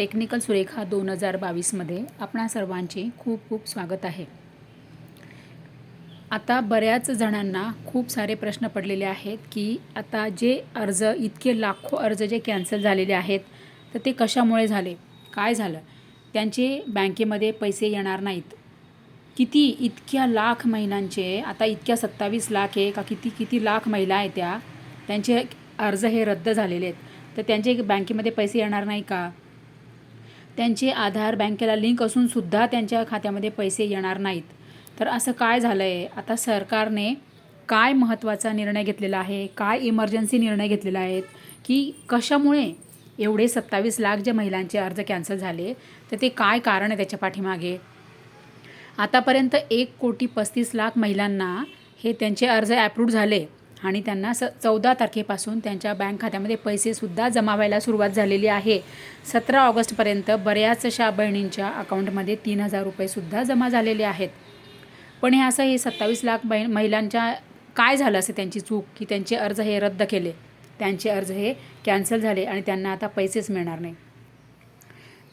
Technical Surekha दोन हजार बावीसमध्ये आपणा सर्वांचे खूप खूप स्वागत आहे. आता बऱ्याच जणांना खूप सारे प्रश्न पडलेले आहेत की आता जे अर्ज इतके लाखो अर्ज जे कॅन्सल झालेले आहेत तर ते कशामुळे झाले? काय झालं? त्यांचे बँकेमध्ये पैसे येणार नाहीत. किती इतक्या लाख महिलांचे आता इतक्या सत्तावीस लाख आहे का किती किती लाख महिला आहे त्या त्यांचे अर्ज हे रद्द झालेले आहेत. तर त्यांचे बँकेमध्ये पैसे येणार नाही का? त्यांचे आधार बँकेला लिंक असूनसुद्धा त्यांच्या खात्यामध्ये पैसे येणार नाहीत. तर असं काय झालं आहे आता सरकारने काय महत्त्वाचा निर्णय घेतलेला आहे? काय इमर्जन्सी निर्णय घेतलेला आहे? की कशामुळे एवढे सत्तावीस लाख जे महिलांचे अर्ज कॅन्सल झाले तर ते काय कारण आहे त्याच्या पाठीमागे? आतापर्यंत एक कोटी पस्तीस लाख महिलांना हे त्यांचे अर्ज ॲप्रूव्ह झाले. आणि त्यांना स चौदा तारखेपासून त्यांच्या बँक खात्यामध्ये पैसेसुद्धा जमा व्हायला सुरुवात झालेली आहे. सतरा ऑगस्टपर्यंत बऱ्याचशा बहिणींच्या अकाउंटमध्ये तीन हजार रुपयेसुद्धा जमा झालेले आहेत. पण हे असं हे सत्तावीस लाख बहि महिलांच्या काय झालं असं त्यांची चूक की त्यांचे अर्ज हे रद्द केले? त्यांचे अर्ज हे कॅन्सल झाले आणि त्यांना आता पैसेच मिळणार नाही.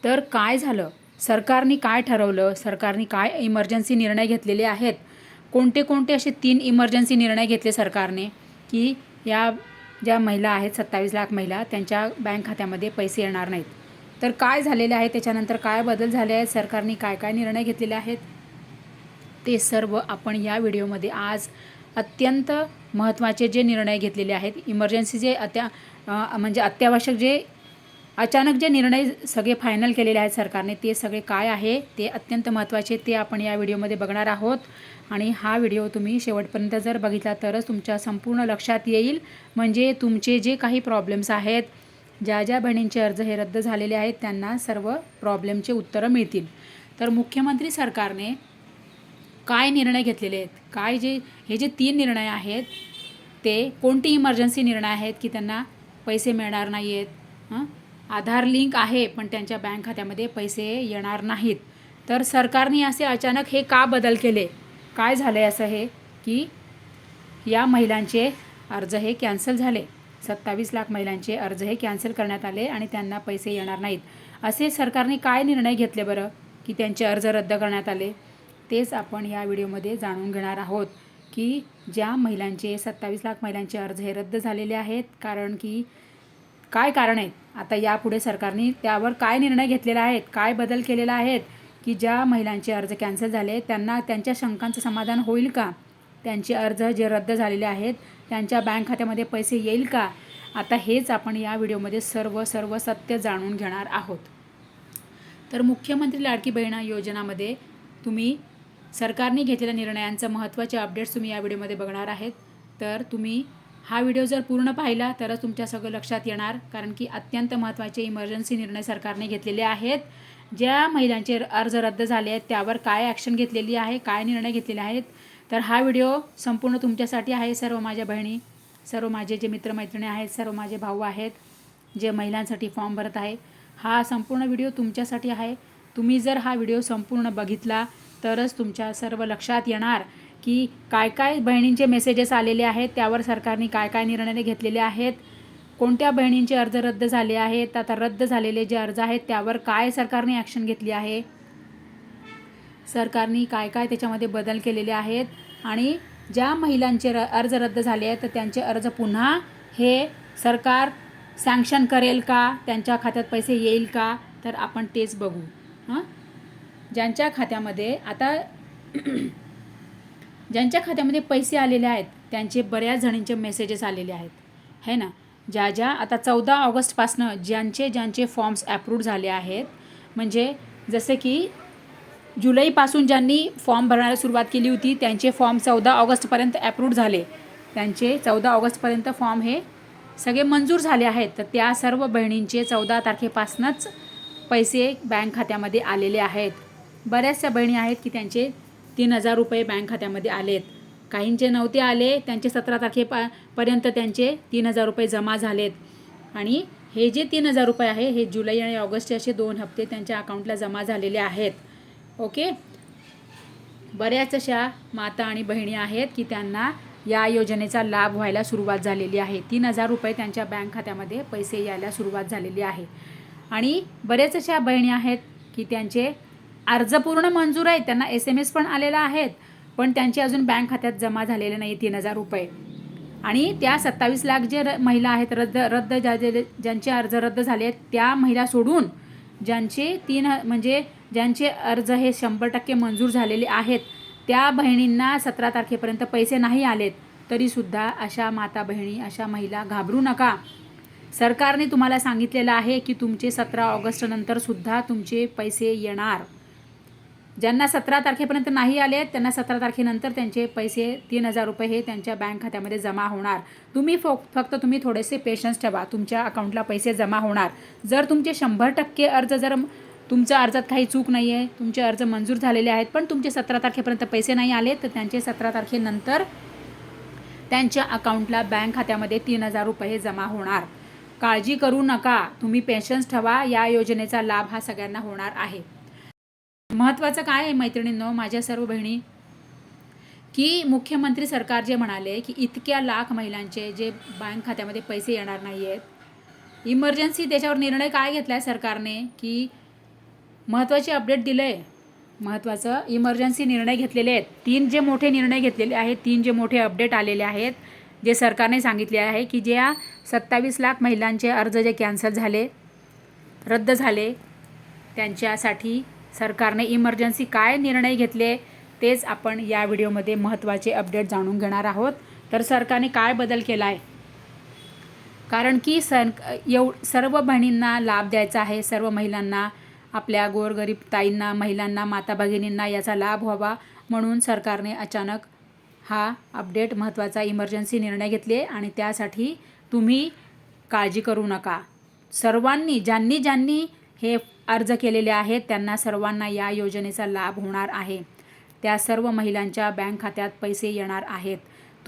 तर काय झालं? सरकारने काय ठरवलं? सरकारने काय इमर्जन्सी निर्णय घेतलेले आहेत? कोणते कोणते असे तीन इमर्जन्सी निर्णय घेतले सरकारने की या ज्या महिला आहेत सत्तावीस लाख महिला त्यांच्या बँक खात्यामध्ये पैसे येणार नाहीत. तर काय झालेले आहे? त्याच्यानंतर काय बदल झाले आहेत? सरकारने काय काय निर्णय घेतलेले आहेत? ते सर्व आपण या व्हिडिओमध्ये आज अत्यंत महत्त्वाचे जे निर्णय घेतलेले आहेत इमर्जन्सी जे अत्या म्हणजे अत्यावश्यक जे अचानक जे निर्णय सगळे फायनल केलेले आहेत सरकारने ते सगळे काय आहे? ते अत्यंत महत्त्वाचे ते आपण या व्हिडिओमध्ये बघणार आहोत. आणि हा व्हिडिओ तुम्ही शेवटपर्यंत जर बघितला तरच तुमच्या संपूर्ण लक्षात येईल. म्हणजे तुमचे जे काही प्रॉब्लेम्स आहेत ज्या ज्या बहिणींचे अर्ज हे रद्द झालेले आहेत त्यांना सर्व प्रॉब्लेमचे उत्तरं मिळतील. तर मुख्यमंत्री सरकारने काय निर्णय घेतलेले आहेत? काय जे हे जे तीन निर्णय आहेत ते कोणती इमर्जन्सी निर्णय आहेत की त्यांना पैसे मिळणार नाही आहेत हां? आधार लिंक आहे पण त्यांच्या बँक खात्यामध्ये पैसे येणार नाहीत. तर सरकारने असे अचानक हे का बदल केले? काय झालं आहे असं हे की या महिलांचे अर्ज हे कॅन्सल झाले. सत्तावीस लाख महिलांचे अर्ज हे कॅन्सल करण्यात आले आणि त्यांना पैसे येणार नाहीत. असे सरकारने काय निर्णय घेतले बरं की त्यांचे अर्ज रद्द करण्यात आले? तेच आपण या व्हिडिओमध्ये जाणून घेणार आहोत की ज्या महिलांचे सत्तावीस लाख महिलांचे अर्ज हे रद्द झालेले आहेत कारण की काय कारण आहेत? आता यापुढे सरकारने त्यावर काय निर्णय घेतलेला आहेत काय बदल केलेला आहेत की ज्या महिलांचे अर्ज कॅन्सल झाले त्यांना त्यांच्या शंकांचं समाधान होईल का? त्यांचे अर्ज जे रद्द झालेले आहेत त्यांच्या बँक खात्यामध्ये पैसे येईल का? आता हेच आपण या व्हिडिओमध्ये सर्व सर्व सत्य जाणून घेणार आहोत. तर मुख्यमंत्री लाडकी बहिणा योजनामध्ये तुम्ही सरकारने घेतलेल्या निर्णयांचं महत्त्वाचे अपडेट्स तुम्ही या व्हिडिओमध्ये बघणार आहेत. तर तुम्ही हा व्हिडिओ जर पूर्ण पाहिला तरच तुमच्या सगळं लक्षात येणार कारण की अत्यंत महत्त्वाचे इमर्जन्सी निर्णय सरकारने घेतलेले आहेत. ज्या महिलांचे अर्ज रद्द झाले आहेत त्यावर काय ॲक्शन घेतलेली आहे काय निर्णय घेतलेले आहेत तर हा व्हिडिओ संपूर्ण तुमच्यासाठी आहे सर्व माझ्या बहिणी सर्व माझे जे मित्रमैत्रिणी आहेत सर्व माझे भाऊ आहेत जे महिलांसाठी फॉर्म भरत आहे हा संपूर्ण व्हिडिओ तुमच्यासाठी आहे. तुम्ही जर हा व्हिडिओ संपूर्ण बघितला तरच तुमच्या सर्व लक्षात येणार की काय काय बहिणींचे मेसेजेस आलेले आहेत त्यावर सरकारने काय काय निर्णय घेतलेले आहेत कोणत्या बहिणींचे अर्ज रद्द झाले आहेत? आता रद्द झालेले जे अर्ज आहेत त्यावर काय सरकारने ॲक्शन घेतली आहे? सरकारने काय काय त्याच्यामध्ये बदल केलेले आहेत? आणि ज्या महिलांचे र अर्ज रद्द झाले आहेत तर त्यांचे अर्ज पुन्हा हे सरकार सँक्शन करेल का? त्यांच्या खात्यात पैसे येईल का? तर आपण तेच बघू. हां? ज्यांच्या खात्यामध्ये आता ज्यांच्या खात्यामध्ये पैसे आलेले आहेत त्यांचे बऱ्याच जणींचे मेसेजेस आलेले आहेत. है ना? ज्या ज्या आता चौदा ऑगस्टपासनं ज्यांचे ज्यांचे फॉर्म्स ॲप्रूव्ह झाले आहेत म्हणजे जसे की जुलैपासून ज्यांनी फॉर्म भरण्याला सुरुवात केली होती त्यांचे फॉर्म चौदा ऑगस्टपर्यंत ॲप्रूव्ह झाले. त्यांचे चौदा ऑगस्टपर्यंत फॉर्म हे सगळे मंजूर झाले आहेत. तर त्या सर्व बहिणींचे चौदा तारखेपासूनच पैसे बँक खात्यामध्ये आलेले आहेत. बऱ्याचशा बहिणी आहेत की त्यांचे तीन हजार रुपये बँक खात्यामध्ये आलेत. काहींचे नव्हते आले त्यांचे सतरा तारखेपा पर्यंत त्यांचे तीन हजार रुपये जमा झालेत. आणि हे जे तीन हजार रुपये आहे हे जुलै आणि ऑगस्टचे असे दोन हप्ते त्यांच्या अकाउंटला जमा झालेले आहेत. ओके? बऱ्याच अशा माता आणि बहिणी आहेत की त्यांना या योजनेचा लाभ व्हायला सुरुवात झालेली आहे. तीन हजार रुपये त्यांच्या बँक खात्यामध्ये पैसे यायला सुरुवात झालेली आहे. आणि बऱ्याच अशा बहिणी आहेत की त्यांचे अर्ज पूर्ण मंजूर आहेत त्यांना एस एम एस पण आलेला आहेत पण त्यांचे अजून बँक खात्यात जमा झालेले नाही तीन हजार रुपये. आणि त्या सत्तावीस लाख जे र महिला आहेत रद्द रद्द ज्या जे ज्यांचे अर्ज रद्द झाले आहेत त्या महिला सोडून ज्यांचे तीन म्हणजे ज्यांचे अर्ज हे शंभर टक्के मंजूर झालेले आहेत त्या बहिणींना सतरा तारखेपर्यंत पैसे नाही आलेत तरीसुद्धा अशा माता बहिणी अशा महिला घाबरू नका. सरकारने तुम्हाला सांगितलेलं आहे की तुमचे सतरा ऑगस्टनंतरसुद्धा तुमचे पैसे येणार. ज्यांना सतरा तारखेपर्यंत नाही आले त्यांना सतरा तारखेनंतर त्यांचे पैसे तीन हजार रुपये हे त्यांच्या बँक खात्यामध्ये जमा होणार. तुम्ही फो फक्त तुम्ही थोडेसे पेशन्स ठेवा. तुमच्या अकाउंटला पैसे जमा होणार. जर तुमचे शंभर टक्के अर्ज जर तुमच्या अर्जात काही चूक नाही आहे तुमचे अर्ज मंजूर झालेले आहेत पण तुमचे सतरा तारखेपर्यंत पैसे नाही आले तर त्यांचे सतरा तारखेनंतर त्यांच्या अकाउंटला बँक खात्यामध्ये तीन हजार रुपये जमा होणार. काळजी करू नका. तुम्ही पेन्शन्स ठेवा. या योजनेचा लाभ हा सगळ्यांना होणार आहे. महत्त्वाचं काय आहे मैत्रिणींनो माझ्या सर्व बहिणी? की मुख्यमंत्री सरकार जे म्हणाले की इतक्या लाख महिलांचे जे बँक खात्यामध्ये पैसे येणार नाही आहेत इमर्जन्सी त्याच्यावर निर्णय काय घेतला आहे सरकारने की महत्त्वाचे अपडेट दिलं आहे महत्त्वाचं इमर्जन्सी निर्णय घेतलेले आहेत. तीन जे मोठे निर्णय घेतलेले आहेत तीन जे मोठे अपडेट आलेले आहेत जे सरकारने सांगितले आहे की ज्या सत्तावीस लाख महिलांचे अर्ज जे कॅन्सल झाले रद्द झाले त्यांच्यासाठी सरकारने इमर्जन्सी काय निर्णय घेतले तेच आपण या व्हिडिओमध्ये महत्त्वाचे अपडेट जाणून घेणार आहोत. तर सरकारने काय बदल केला आहे कारण की सर एव सर्व बहिणींना लाभ द्यायचा आहे सर्व महिलांना आपल्या गोरगरीब ताईंना महिलांना माता भगिनींना याचा लाभ व्हावा म्हणून सरकारने अचानक हा अपडेट महत्त्वाचा इमर्जन्सी निर्णय घेतले आणि त्यासाठी तुम्ही काळजी करू नका. सर्वांनी ज्यांनी ज्यांनी हे अर्ज केलेले आहेत. त्यांना सर्वांना या योजनेचा लाभ होणार आहे. त्या सर्व महिलांच्या बँक खात्यात पैसे येणार आहेत.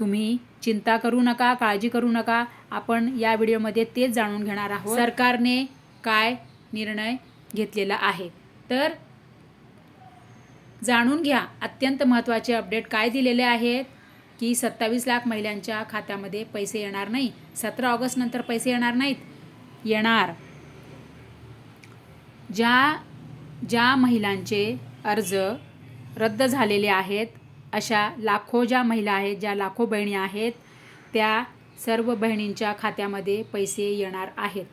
तुम्ही चिंता करू नका काळजी करू नका. आपण या व्हिडिओमध्ये तेच जाणून घेणार आहोत. सरकारने काय निर्णय घेतलेला आहे? तर जाणून घ्या. अत्यंत महत्त्वाचे अपडेट काय दिलेले आहेत? की सत्तावीस लाख महिलांच्या खात्यामध्ये पैसे येणार नाही. सतरा ऑगस्टनंतर पैसे येणार नाहीत? येणार. ज्या ज्या महिलांचे अर्ज रद्द झालेले आहेत अशा लाखो ज्या महिला आहेत ज्या लाखो बहिणी आहेत त्या सर्व बहिणींच्या खात्यामध्ये पैसे येणार आहेत.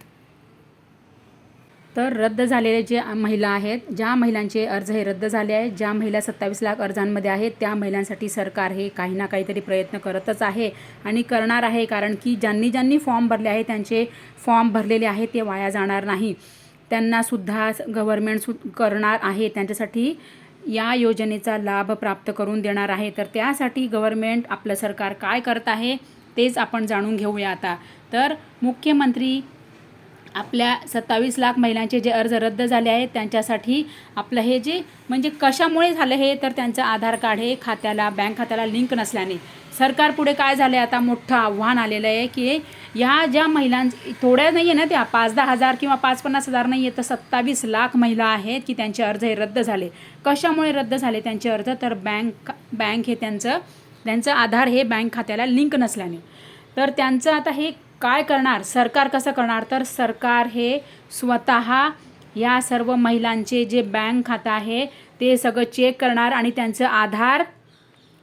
तर रद्द झालेले जे महिला आहेत ज्या महिलांचे अर्ज हे रद्द झाले आहेत ज्या महिला सत्तावीस लाख अर्जांमध्ये आहेत त्या महिलांसाठी सरकार हे काही ना काहीतरी प्रयत्न करतच आहे आणि करणार आहे कारण की ज्यांनी ज्यांनी फॉर्म भरले आहे त्यांचे फॉर्म भरलेले आहेत ते वाया जाणार नाही. त्यांनासुद्धा गव्हर्मेंट सु करणार आहे त्यांच्यासाठी या योजनेचा लाभ प्राप्त करून देणार आहे. तर त्यासाठी गव्हर्मेंट आपलं सरकार काय करत आहे तेच आपण जाणून घेऊया आता. तर मुख्यमंत्री आपल्या सत्तावीस लाख महिलांचे जे अर्ज रद्द झाले आहेत त्यांच्यासाठी आपलं हे जे म्हणजे कशामुळे झालं हे तर त्यांचं आधार कार्ड हे खात्याला बँक खात्याला लिंक नसल्याने. सरकार पुढे काय झालं आहे आता मोठं आव्हान आलेलं आहे की ह्या ज्या महिलां थोड्या नाही आहे ना त्या पाच दहा हजार किंवा पाच पन्नास हजार नाही आहे तर सत्तावीस लाख महिला आहेत की त्यांचे अर्ज हे रद्द झाले. कशामुळे रद्द झाले त्यांचे अर्ज? तर बँक बँक हे त्यांचं त्यांचं आधार हे बँक खात्याला लिंक नसल्याने. तर त्यांचं आता हे काय करणार? सरकार कसं करणार? तर सरकार हे स्वतः या सर्व महिलांचे जे बँक खातं आहे ते सगळं चेक करणार आणि त्यांचं आधार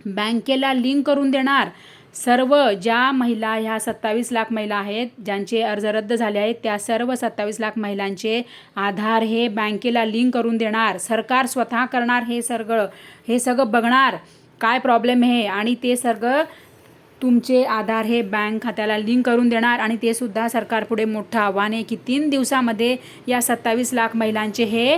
बँकेला लिंक करून देणार. सर्व ज्या महिला ह्या सत्तावीस लाख महिला आहेत ज्यांचे अर्ज रद्द झाले आहेत त्या सर्व सत्तावीस लाख महिलांचे आधार हे बँकेला लिंक करून देणार. सरकार स्वतः करणार हे सगळं हे सगळं बघणार काय प्रॉब्लेम आहे आणि ते सगळं तुमचे आधार हे बँक खात्याला लिंक करून देणार आणि ते सुद्धा सरकारपुढे मोठं आव्हान आहे की तीन दिवसामध्ये या सत्तावीस लाख महिलांचे हे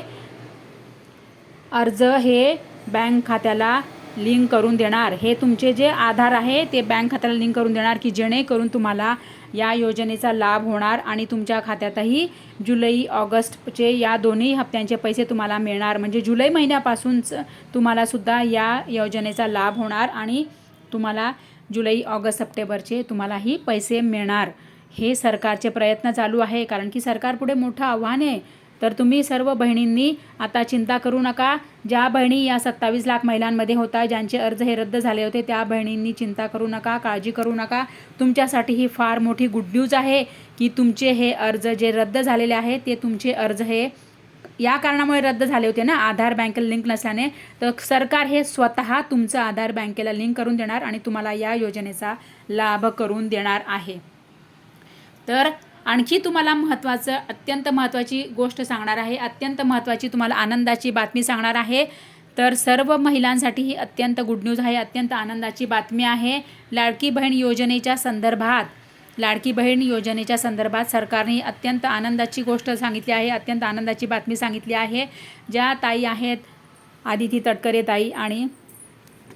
अर्ज हे बँक खात्याला लिंक करून देणार. हे तुमचे जे आधार आहे ते बँक खात्याला लिंक करून देणार की जेणेकरून तुम्हाला या योजनेचा लाभ होणार आणि तुमच्या खात्यातही जुलै ऑगस्टचे या दोन्ही हप्त्यांचे पैसे तुम्हाला मिळणार. म्हणजे जुलै महिन्यापासूनच तुम्हालासुद्धा या योजनेचा लाभ होणार आणि तुम्हाला जुलै ऑगस्ट सप्टेंबरचे तुम्हालाही पैसे मिळणार. हे सरकारचे प्रयत्न चालू आहे. कारण की सरकारपुढे मोठं आव्हान आहे. तर तुम्ही सर्व बहिणींनी आता चिंता करू नका. ज्या बहिणी या सत्तावीस लाख महिलांमध्ये होता ज्यांचे अर्ज हे रद्द झाले होते त्या बहिणींनी चिंता करू नका काळजी करू नका. तुमच्यासाठी ही फार मोठी गुड न्यूज आहे की तुमचे हे अर्ज जे रद्द झालेले आहे ते तुमचे अर्ज हे या कारणामुळे रद्द झाले होते ना? आधार बँकेला लिंक नसल्याने. तर सरकार हे स्वतः तुमचं आधार बँकेला लिंक करून देणार आणि तुम्हाला या योजनेचा लाभ करून देणार आहे. तर आणखी तुम्हाला महत्त्वाचं अत्यंत महत्त्वाची गोष्ट सांगणार आहे. अत्यंत महत्त्वाची तुम्हाला आनंदाची बातमी सांगणार आहे. तर सर्व महिलांसाठी ही अत्यंत गुड न्यूज आहे. अत्यंत आनंदाची बातमी आहे. लाडकी बहीण योजनेच्या संदर्भात लाडकी बहीण योजनेच्या संदर्भात सरकारने अत्यंत आनंदाची गोष्ट सांगितली आहे अत्यंत आनंदाची बातमी सांगितली आहे. ज्या ताई आहेत आदिती तटकरे ताई आणि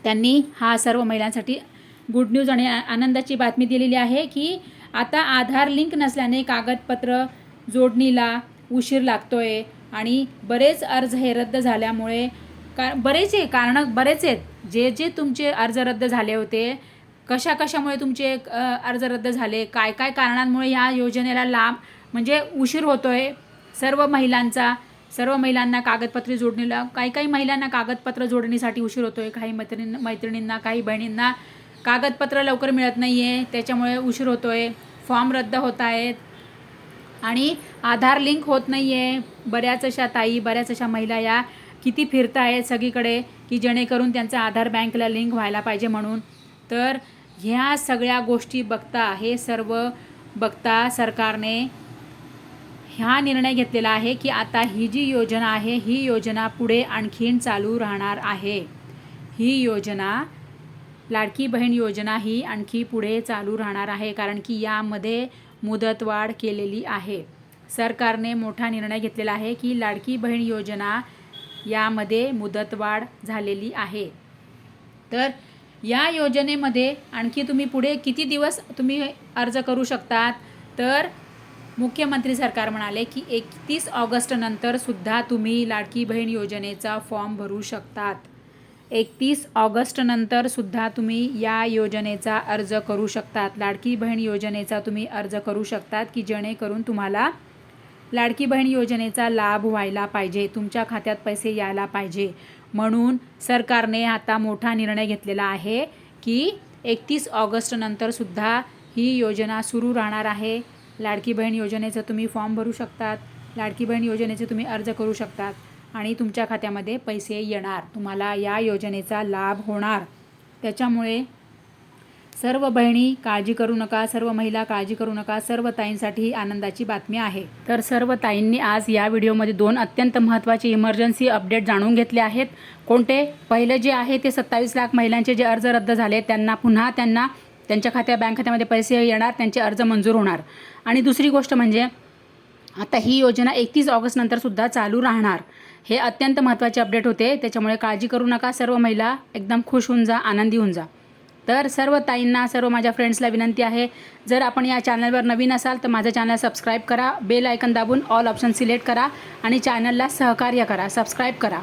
त्यांनी हा सर्व महिलांसाठी गुड न्यूज आणि आनंदाची बातमी दिलेली आहे की आता आधार लिंक नसल्याने कागदपत्र जोडणीला उशीर लागतोय आणि बरेच अर्ज हे रद्द झाल्यामुळे का बरेच आहे कारणं बरेच आहेत जे जे तुमचे अर्ज रद्द झाले होते कशा कशामुळे तुमचे अर्ज रद्द झाले? काय काय कारणांमुळे ह्या योजनेला लाभ म्हणजे उशीर होतो आहे सर्व महिलांचा सर्व महिलांना कागदपत्रे जोडणीला काही काही महिलांना कागदपत्र जोडणीसाठी उशीर होतो आहे काही मैत्रिणी मैत्रिणींना काही बहिणींना कागदपत्र लवकर मिळत नाही आहे त्याच्यामुळे उशीर होतो आहे फॉर्म रद्द होत आहेत. आणि आधार लिंक होत नाही आहे बऱ्याच अशा ताई बऱ्याच अशा महिला या किती फिरत आहेत सगळीकडे की जेणेकरून त्यांचा आधार बँकला लिंक व्हायला पाहिजे म्हणून. तर ह्या सगळ्या गोष्टी बघता हे सर्व बघता सरकारने ह्या निर्णय घेतलेला आहे की आता ही जी योजना आहे ही योजना पुढे आणखीन चालू राहणार आहे. ही योजना लाडकी बहीण योजना ही आणखी पुढे चालू राहणार आहे कारण की यामध्ये मुदतवाढ केलेली आहे. सरकारने मोठा निर्णय घेतलेला आहे की लाडकी बहीण योजना यामध्ये मुदतवाढ झालेली आहे. तर या योजनेमध्ये आणखी तुम्ही पुढे किती दिवस तुम्ही अर्ज करू शकतात? तर मुख्यमंत्री सरकार म्हणाले की एकतीस ऑगस्टनंतर सुद्धा तुम्ही लाडकी बहीण योजनेचा फॉर्म भरू शकतात. एकतीस ऑगस्टनंतर सुद्धा तुम्ही या योजनेचा अर्ज करू शकतात. लाडकी बहीण योजनेचा तुम्ही अर्ज करू शकतात की जेणेकरून तुम्हाला लाडकी बहीण योजनेचा लाभ व्हायला पाहिजे. तुमच्या खात्यात पैसे यायला पाहिजे. म्हणून सरकारने आता मोठा निर्णय घेतलेला आहे की एकतीस ऑगस्टनंतरसुद्धा ही योजना सुरू राहणार आहे. लाडकी बहीण योजनेचं तुम्ही फॉर्म भरू शकतात. लाडकी बहीण योजनेचे तुम्ही अर्ज करू शकतात आणि तुमच्या खात्यामध्ये पैसे येणार. तुम्हाला या योजनेचा लाभ होणार. त्याच्यामुळे सर्व बहिणी काळजी करू नका सर्व महिला काळजी करू नका सर्व ताईंसाठी ही आनंदाची बातमी आहे. तर सर्व ताईंनी आज या व्हिडिओमध्ये दोन अत्यंत महत्त्वाचे इमर्जन्सी अपडेट जाणून घेतले आहेत. कोणते? पहिले जे आहे ते सत्तावीस लाख महिलांचे जे अर्ज रद्द झाले त्यांना पुन्हा त्यांना त्यांच्या खात्या बँक खात्यामध्ये पैसे येणार त्यांचे अर्ज मंजूर होणार. आणि दुसरी गोष्ट म्हणजे आता ही योजना एकतीस ऑगस्टनंतरसुद्धा चालू राहणार. हे अत्यंत महत्त्वाचे अपडेट होते. त्याच्यामुळे काळजी करू नका सर्व महिला एकदम खुश होऊन जा आनंदी होऊन जा. तर सर्व ताईंना सर्व माझ्या फ्रेंड्सला विनंती आहे. जर आपण या चॅनलवर नवीन असाल तर माझं चॅनल सबस्क्राईब करा. बेल आयकन दाबून ऑल ऑप्शन सिलेक्ट करा आणि चॅनलला सहकार्य करा. सबस्क्राईब करा.